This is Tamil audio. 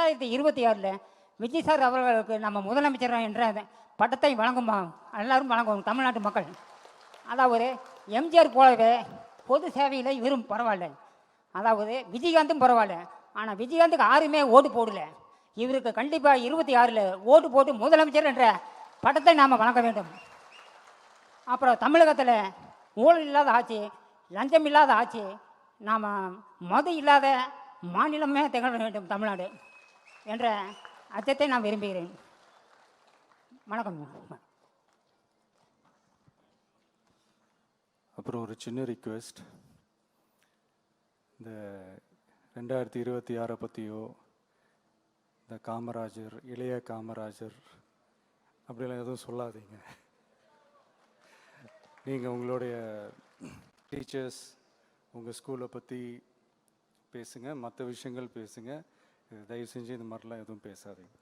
ரெண்டாயிரத்தி இருபத்தி ஆறில் விஜய் சார் அவர்களுக்கு நம்ம முதலமைச்சர் என்ற பட்டத்தை வழங்குமா? எல்லாரும் வழங்குவோம் தமிழ்நாட்டு மக்கள். அதாவது எம்ஜிஆர் போலவே பொது சேவையில் இவரும் பரவாயில்ல. அதாவது விஜயகாந்தும் பரவாயில்ல. ஆனால் விஜயகாந்துக்கு யாருமே ஓட்டு போடல. இவருக்கு கண்டிப்பாக இருபத்தி ஆறில் ஓட்டு போட்டு முதலமைச்சர் என்ற பட்டத்தை நாம் வழங்க வேண்டும். அப்புறம் தமிழகத்தில் ஊழல் இல்லாத ஆட்சி லஞ்சம் இல்லாத ஆட்சி நாம் மது இல்லாத மாநிலமே திகழ வேண்டும் தமிழ்நாடு. என்ற அர்த்தத்தை நான் விரும்புகிறேன். வணக்கம் அப்புறம் ஒரு சின்ன ரிக்வெஸ்ட் இந்த ரெண்டாயிரத்தி இருபத்தி ஆறை பற்றியோ இந்த காமராஜர் இளைய காமராஜர் அப்படிலாம் எதுவும் சொல்லாதீங்க. நீங்கள் உங்களுடைய டீச்சர்ஸ் உங்கள் ஸ்கூலை பற்றி பேசுங்க மற்ற விஷயங்கள் பேசுங்க. தயவு செஞ்சு இந்த மாதிரிலாம் எதுவும் பேசாதீங்க.